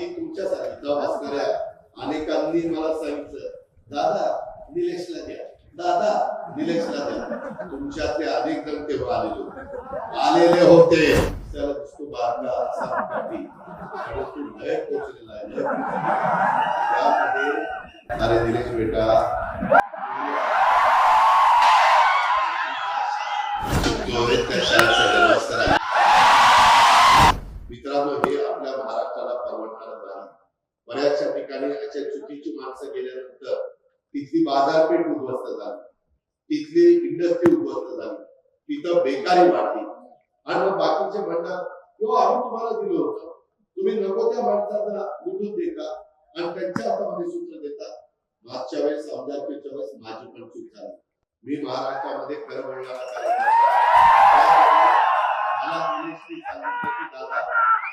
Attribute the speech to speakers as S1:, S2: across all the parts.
S1: माहिती तुमच्यासाठी बसणाऱ्या अनेकांनी मला सांगितलं दादा निलेशला द्या. दादा निलेशला द्या. तुमच्यातले अनेक जण तेव्हा आलेले होते. आलेले होते. त्याला दिसतो बारका तू लय पोचलेला आहे अरे निलेश बेटा बऱ्याचशा ठिकाणी अशा चुकीची माणसं गेल्यानंतर तिथली बाजारपेठ उद्ध्वस्त झाली. तिथली इंडस्ट्री उद्ध्वस्त झाली. तिथं बेकारी वाढली. आणि मग बाकीचे म्हणतात किंवा आम्ही तुम्हाला दिलं होतं. तुम्ही नको त्या माणसाला लुटून देता. आणि त्यांच्या हातामध्ये सूत्र देता मागच्या वेळेस आमदारकीच्या वेळेस माझी पण चूक झाली. मी महाराष्ट्रामध्ये खरं बोलणारा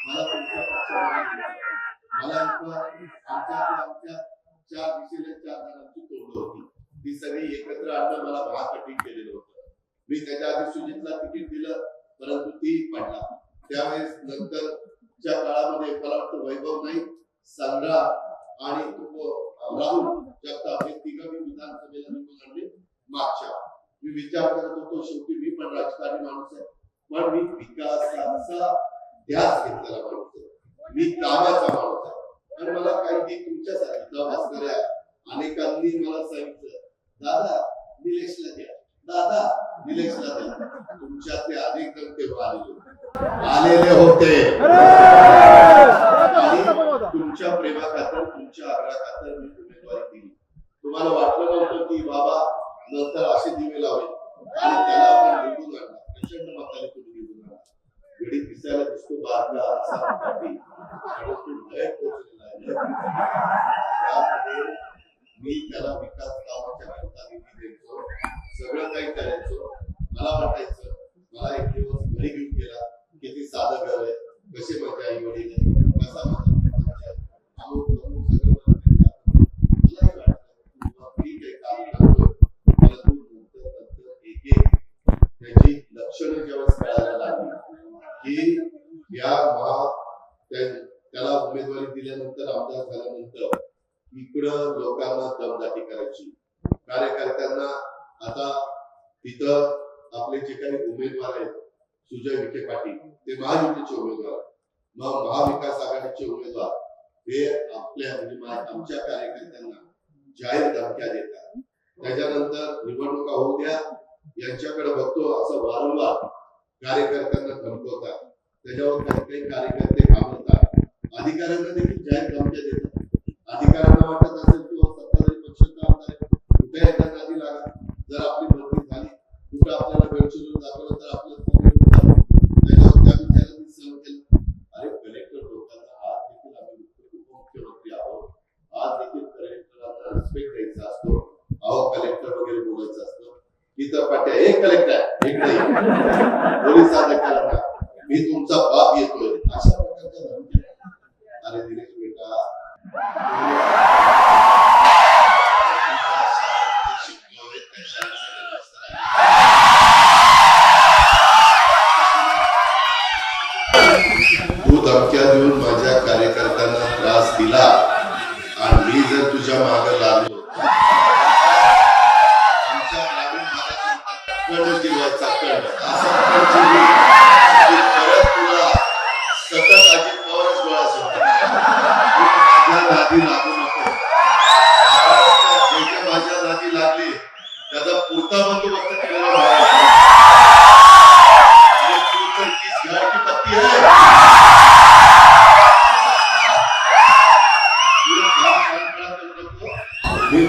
S1: मला तुमच्या पक्षामध्ये मला आमच्या आमच्या चार चार जणांची होती ती सगळी एकत्र आणणं मला महाकठीण केलेलं होतं मी त्याच्या आधी सुजितला तिकीट दिलं परंतु ती पडला त्यावेळेस नंतरच्या काळामध्ये मला वाटतं वैभव नाही संग्रा आणि राहुल जगताप हे मी विधानसभेला निवडून आणले मागच्या मी विचार करत होतो शेवटी मी पण राजकारणी माणूस आहे. पण मी विकासाचा ध्यास घेतलेला माणूस आहे. मी कामाचा माणूस आहे तर मला काही ती तुमच्यासाठी बसणाऱ्या अनेकांनी मला सांगितलं दादा निलेशला द्या. दादा निलेशला द्या. तुमच्यातले अनेक जण तेव्हा आलेले होते. आलेले होते. तुमच्या प्रेमाखातर तुमच्या आग्रहाखातर मी उमेदवारी दिली. तुम्हाला वाटलं नव्हतं की बाबा नंतर असे दिवे लावेल. आणि त्याला आपण निवडून आणला प्रचंड मताने तुम्ही निवडून आणला दिसायला दिसतो बारका मी त्याला विकास कामाच्या करता निधी द्यायचो सगळं काही करायचो. मला वाटायचं मला एक दिवस घरी घेऊन गेला. किती साधं घर आहे. कसे माझ्या आई वडील आहे कसा माझा प्रपंच आहे. अमुक तमुक सगळं मला काही वाटलं. मलाही वाटलं की बाबा ठीक आहे काम करतोय परंतु नंतर नंतर एक एक त्याची लक्षणं जेव्हा कळायला लागली की या महा त्या- त्याला उमेदवारी दिल्यानंतर आमदार झाल्यानंतर इकडं लोकांना दमदाटी करायची. कार्यकर्त्यांना आता तिथं आपले जे काही उमेदवार आहेत सुजय विखे पाटील ते महायुतीचे उमेदवार मग महाविकास आघाडीचे उमेदवार हे आपल्या म्हणजे आमच्या कार्यकर्त्यांना जाहीर धमक्या देतात. त्याच्यानंतर निवडणुका होऊ द्या यांच्याकडे बघतो असं वारंवार कार्यकर्त्यांना धमकवतात. त्याच्यावर काही काही कार्यकर्ते घाबरतात. अधिकाऱ्यांना देखील जाहीर धमक्या देतात. अधिकाऱ्यांना वाटत असेल किंवा सत्ताधारी पक्षाचा आमदार कुठे एकदा नादी लागा. जर आपली बदली झाली कुठं आपल्याला गडचिरोली दाखवलं तर आपलं त्याच्यावर त्या अरे कलेक्टर लोकांना आज देखील आम्ही उपमुख्यमंत्री आहोत. आज देखील कलेक्टरांना रिस्पेक्ट द्यायचा असतो. अहो कलेक्टर वगैरे बोलायचं असतं. इतर पाट्या एक कलेक्टर दिला आणि मी जर तुझ्या मागे लागलो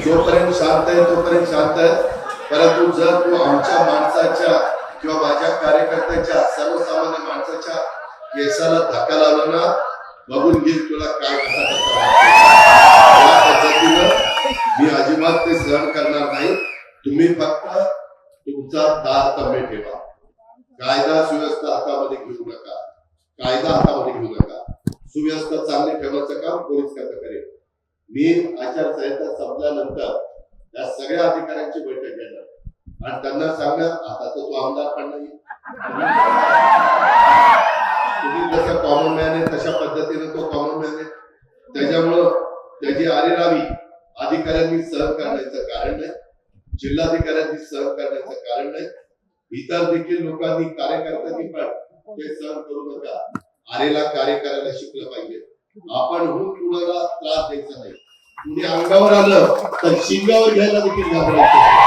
S1: जोपर्यंत शांत आहे तोपर्यंत शांत आहे. परंतु जर तू आमच्या माणसाच्या किंवा माझ्या कार्यकर्त्याच्या सर्वसामान्य माणसाच्या केसाला धक्का लावला ना बघून घे तुला काय या पद्धतीनं मी अजिबात ते सहन करणार नाही. तुम्ही फक्त तुमचा दार तंबे ठेवा. कायदा सुव्यवस्था हातामध्ये घेऊ नका. कायदा हातामध्ये घेऊ नका. सुव्यवस्था चांगली ठेवण्याचं काम पोलीस करता करेल. मी आचारसंहिता संपल्यानंतर या सगळ्या अधिकाऱ्यांची बैठक घेणार. आणि त्यांना सांगणार आता तो आमदार पण नाही. तुम्ही जसं कॉमन मॅन आहे तशा पद्धतीने तो कॉमन मॅन आहे. त्याच्यामुळं त्याची आरेरावी अधिकाऱ्यांनी सहन करण्याचं कारण नाही. जिल्हाधिकाऱ्यांनी सहन करण्याचं कारण नाही. इतर देखील लोकांनी कार्यकर्त्यांनी पण ते सहन करू नका. आरेला कार्य करायला शिकलं पाहिजे. आपण हून कुणाला त्रास द्यायचा नाही. म्हणजे अंगावर आलं तर शिंगावर घ्यायला देखील घाबरायचं